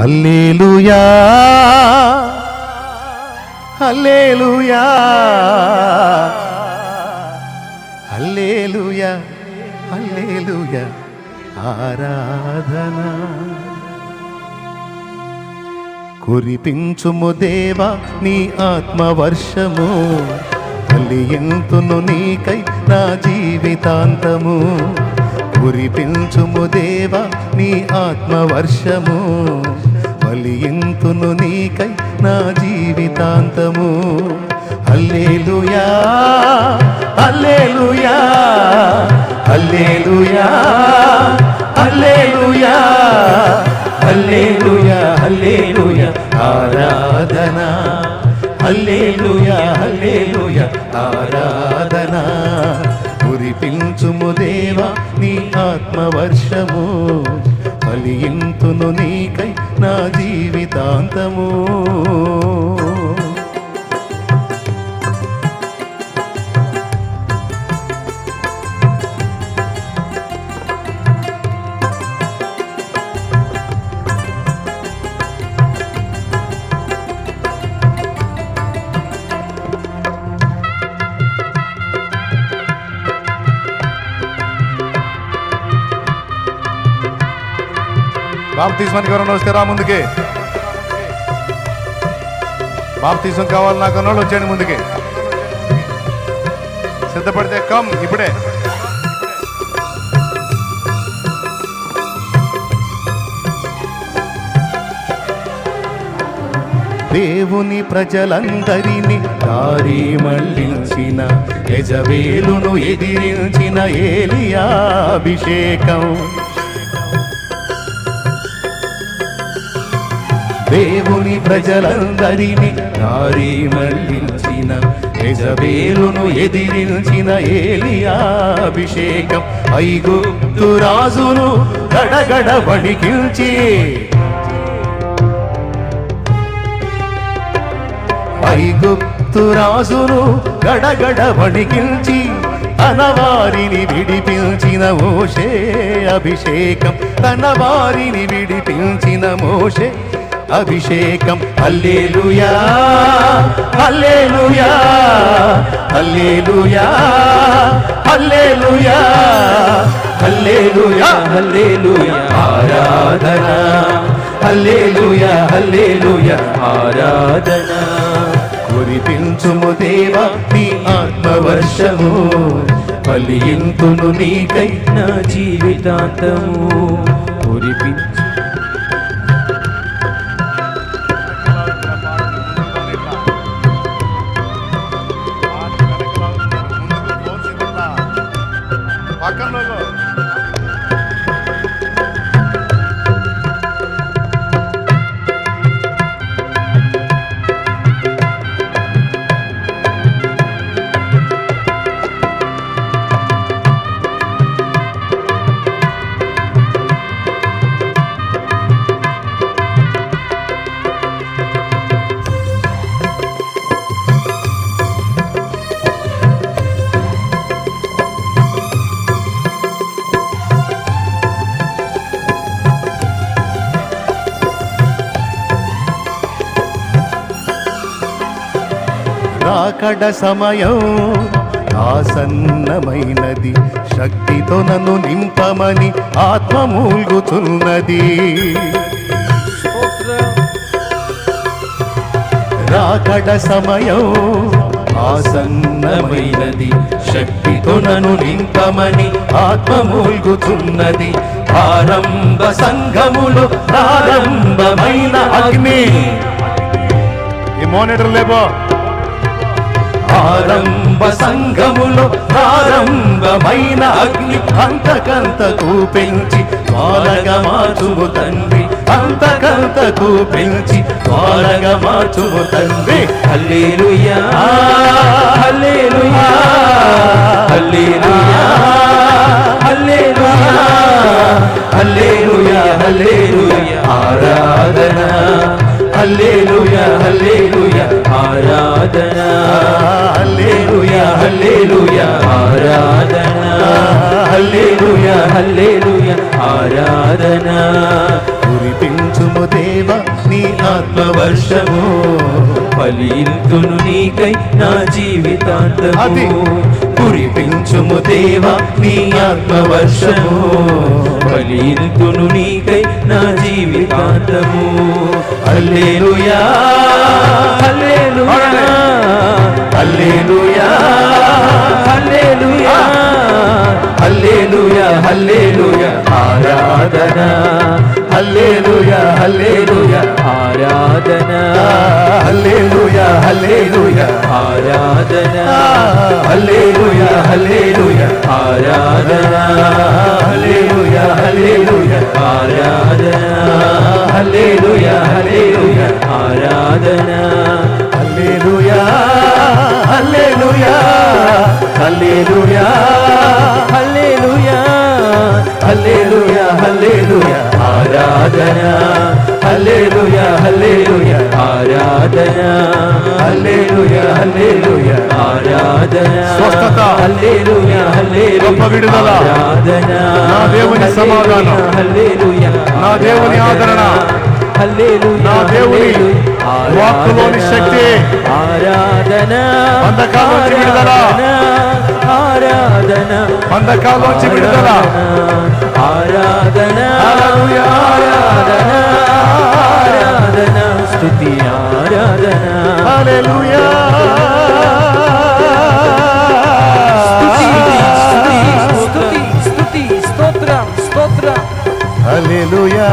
Hallelujah. హల్లేలుయా. హల్లేలుయా. హల్లేలుయా. ఆరాధన. కురిపించుము దేవా నీ ఆత్మవర్షము కలియంతును నీకై నా జీవితాంతము. కురిపించుము దేవా నీ ఆత్మవర్షము కలియంతును నీకై నా జీవితాంతము. అల్లేలుయా అల్లేలుయా అల్లేలుయా అల్లేలుయా అల్లేలుయా అల్లేలుయా ఆరాధన అల్లేలుయా అల్లేలుయా ఆరాధన. కురిపించుము దేవా నీ ఆత్మవర్షము. ఫలింతును నీకై నా జీవితాంతము. బాప్తీస్మానికి ఎవరైనా వస్తే రా ముందుకి. బాప్తీసం కావాలి నాకు అన్నోళ్ళు వచ్చేయండి ముందుకి. సిద్ధపడితే కమ్ ఇప్పుడే. దేవుని ప్రజలందరినీ దారి మళ్ళించిన యజవేలును ఎదిరించిన ఏలియా అభిషేకం దేవుని ప్రజలందరినీ దారి మళ్ళించిన యజబేలును ఎదిరించిన ఏలియా అభిషేకం. ఐగుప్తు రాజును గడగడ వణికించి. ఐగుప్తు రాజును గడగడ వణికించి తన వారిని విడిపించిన మోషే అభిషేకం. తన వారిని విడిపించిన మోషే అభిషేకం. అల్లేలుయా అల్లేలుయా అల్లేలుయా హల్లేలుయా హల్లేలుయా హల్లెలూయా. ఆరాధన హల్లేలుయా హల్లేలుయా. ఆరాధన కురిపించుము దేవా నీ ఆత్మవర్షము. ఫలింతును నీకై నా జీవితాంతము. కురిపించు Bacana, não. రాకడ సమయం ఆసన్నమైనది. శక్తితో నన్ను నింపమని ఆత్మ మూల్గుతున్నది. రాకడ సమయం ఆసన్నమైనది. శక్తితో నన్ను నింపమని ఆత్మ మూల్గుతున్నది. ఆరంభ సంఘములు ప్రారంభమైన అగ్ని. మానిటర్ లేబో ఆరంభ సంఘములో ప్రారంభమైన అగ్ని అంతకంతకు పెంచి త్వరగా మార్చుము తండ్రి అంతకంతకు పెంచి త్వరగా మార్చుము తండ్రి. హల్లెలూయా హల్లెలూయా హల్లెలూయా హల్లెలూయా హల్లెలూయా హల్లెలూయా. ఆరాధన హల్లెలూయా హల్లెలూయా ఆరాధన. హల్లెలూయా హల్లెలూయా ఆరాధన. హల్లెలూయా హల్లెలూయా ఆరాధన. కురి కురిపించుము దేవ నీ ఆత్మవర్షము. ఫలింతును నీకై నా. జీవితాంతము. కురిపించుము దేవా నీ ఆత్మవర్షము బలితును నీకై నా జీవితాంతము. అల్లేలుయా అల్లేలుయా అల్లేలుయా అల్లేలుయా అల్లేలుయా అల్లేలుయా ఆరాధన అల్లే హల్లెలూయా హల్లెలూయా ఆరాధన హల్లెలూయా హల్లెలూయా ఆరాధన హల్లెలూయా హల్లెలూయా ఆరాధన హల్లెలూయా హల్లెలూయా ఆరాధన హల్లెలూయా హల్లెలూయా హల్లెలూయా హల్లెలూయా హల్లెలూయా హల్లెలూయా ఆరాధన హల్లెలూయా హల్లెలూయా ఆరాధన హల్లెలూయా హల్లెలూయా ఆరాధన స్వస్థత. హల్లెలూయా హల్లెలూయా గొప్ప విడుదల. ఆరాధన నా దేవుని సమాధానం. హల్లెలూయా నా దేవుని ఆదరణ. హల్లెలూయా నా దేవుని హల్లెలూయా. వాక్కులోని శక్తి. ఆరాధన బంధకాల నుంచి విడుదల. ఆరాధన బంధకాల్లోంచి విడుదల ఆరాధన హల్లెలూయా స్తుతి స్తుతి స్తోత్రం స్తోత్రం హల్లెలూయా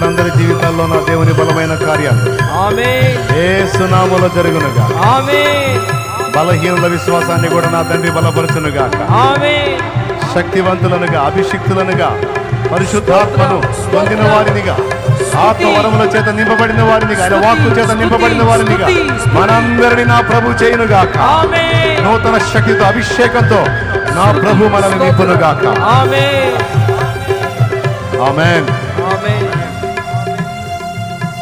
వారందరి జీవితాల్లో నా దేవుని బలమైన కార్యాలు. ఏ సునామలో జరుగునుగా బలహీనుల విశ్వాసాన్ని కూడా నా తండ్రి బలపరచునుగాక. ఆమేన్. శక్తివంతులనుగా అభిషిక్తులనుగా పరిశుద్ధాత్మను పొందిన వారినిగా ఆత్మవరముల చేత నింపబడిన వారినిగా ఆయన వాక్కు చేత నింపబడిన వారినిగా మనందరిని నా ప్రభు చేయునుగాక. నూతన శక్తితో అభిషేకంతో నా ప్రభు మనల్ని నింపునుగాక. ఆమెన్.